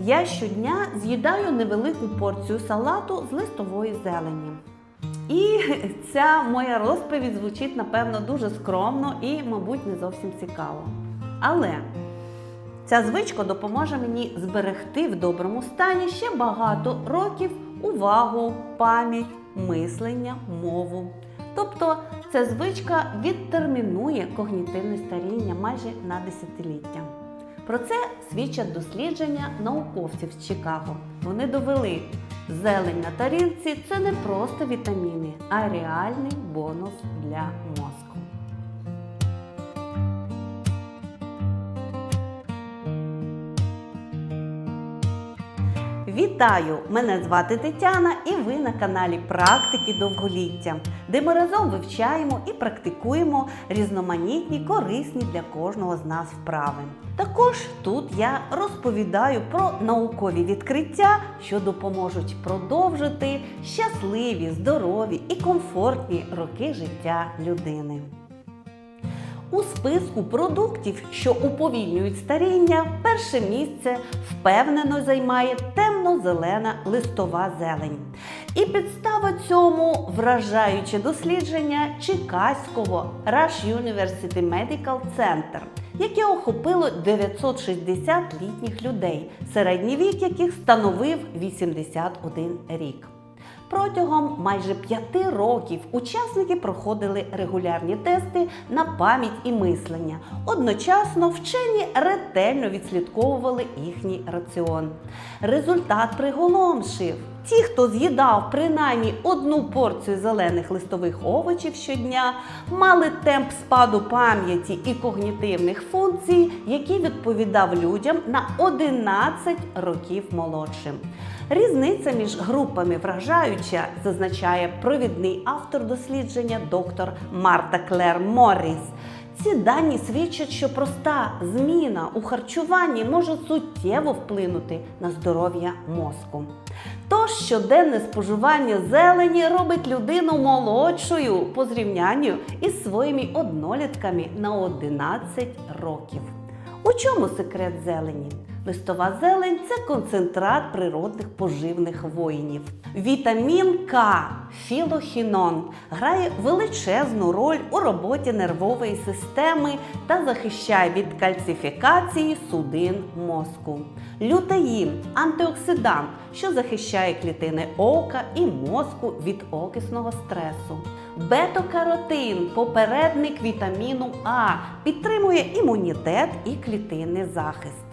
Я щодня з'їдаю невелику порцію салату з листової зелені. І ця моя розповідь звучить, напевно, дуже скромно і, мабуть, не зовсім цікаво. Але ця звичка допоможе мені зберегти в доброму стані ще багато років увагу, пам'ять, мислення, мову. Тобто ця звичка відтермінує когнітивне старіння майже на десятиліття. Про це свідчать дослідження науковців з Чикаго. Вони довели, зелень на тарілці це не просто вітаміни, а реальний бонус для мозку. Вітаю! Мене звати Тетяна, і ви на каналі Практики довголіття, де ми разом вивчаємо і практикуємо різноманітні, корисні для кожного з нас вправи. Також тут я розповідаю про наукові відкриття, що допоможуть продовжити щасливі, здорові і комфортні роки життя людини. У списку продуктів, що уповільнюють старіння, перше місце впевнено займає темно-зелена листова зелень. І підстава цьому вражаюче дослідження Чикаського Rush University Medical Center, яке охопило 960 літніх людей, середній вік яких становив 81 рік. Протягом майже п'яти років учасники проходили регулярні тести на пам'ять і мислення. Одночасно вчені ретельно відслідковували їхній раціон. Результат приголомшив. Ті, хто з'їдав принаймні одну порцію зелених листових овочів щодня, мали темп спаду пам'яті і когнітивних функцій, який відповідав людям на 11 років молодшим. Різниця між групами вражаюча, зазначає провідний автор дослідження доктор Марта Клер Морріс. Ці дані свідчать, що проста зміна у харчуванні може суттєво вплинути на здоров'я мозку. Тож щоденне споживання зелені робить людину молодшою по зрівнянню із своїми однолітками на 11 років. У чому секрет зелені? Листова зелень це концентрат природних поживних воїнів. Вітамін К, філохінон, грає величезну роль у роботі нервової системи та захищає від кальцифікації судин мозку. Лютеїн антиоксидант, що захищає клітини ока і мозку від окисного стресу. Бета-каротин попередник вітаміну А, підтримує імунітет і клітинний захист.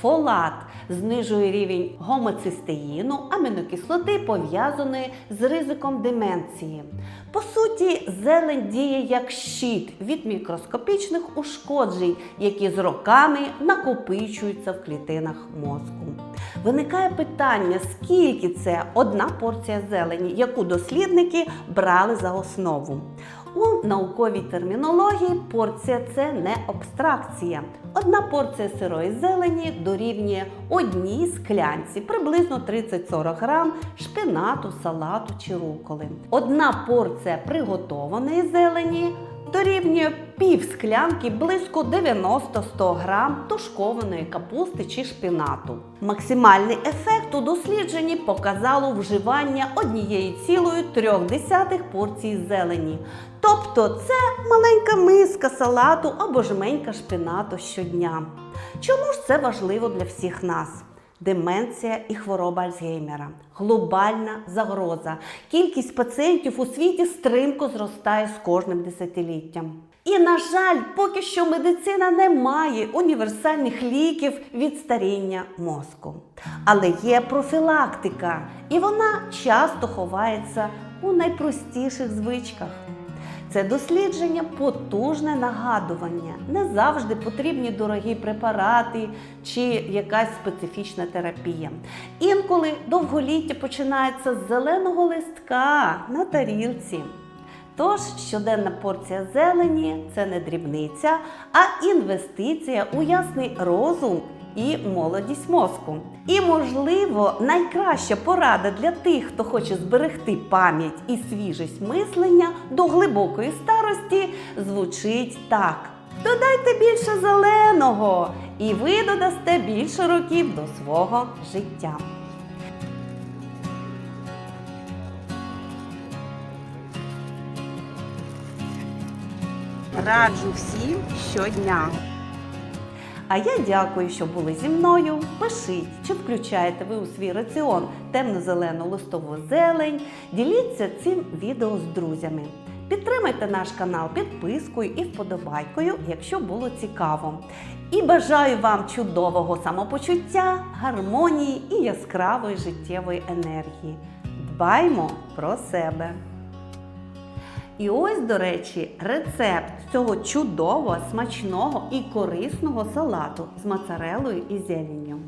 Фолат знижує рівень гомоцистеїну, амінокислоти, пов'язаної з ризиком деменції. По суті, зелень діє як щит від мікроскопічних ушкоджень, які з роками накопичуються в клітинах мозку. Виникає питання, скільки це одна порція зелені, яку дослідники брали за основу. У науковій термінології порція це не абстракція. Одна порція сирої зелені дорівнює одній склянці, приблизно 30-40 грам шпинату, салату чи руколи. Одна порція приготованої зелені дорівнює пів склянки близько 90-100 грам тушкованої капусти чи шпинату. Максимальний ефект у дослідженні показало вживання однієї цілої трьох десятих порції зелені. Тобто це маленька миска салату або жменька шпинату щодня. Чому ж це важливо для всіх нас? Деменція і хвороба Альцгеймера глобальна загроза. Кількість пацієнтів у світі стрімко зростає з кожним десятиліттям. І, на жаль, поки що медицина не має універсальних ліків від старіння мозку. Але є профілактика, і вона часто ховається у найпростіших звичках. Це дослідження потужне нагадування. Не завжди потрібні дорогі препарати чи якась специфічна терапія. Інколи довголіття починається з зеленого листка на тарілці. Тож щоденна порція зелені це не дрібниця, а інвестиція у ясний розум і молодість мозку. І, можливо, найкраща порада для тих, хто хоче зберегти пам'ять і свіжість мислення до глибокої старості, звучить так: додайте більше зеленого і ви додасте більше років до свого життя. Раджу всім щодня. А я дякую, що були зі мною. Пишіть, чи включаєте ви у свій раціон темно-зелену листову зелень. Діліться цим відео з друзями. Підтримайте наш канал підпискою і вподобайкою, якщо було цікаво. І бажаю вам чудового самопочуття, гармонії і яскравої життєвої енергії. Дбаймо про себе! І ось, до речі, рецепт цього чудового, смачного і корисного салату з моцарелою і зеленню.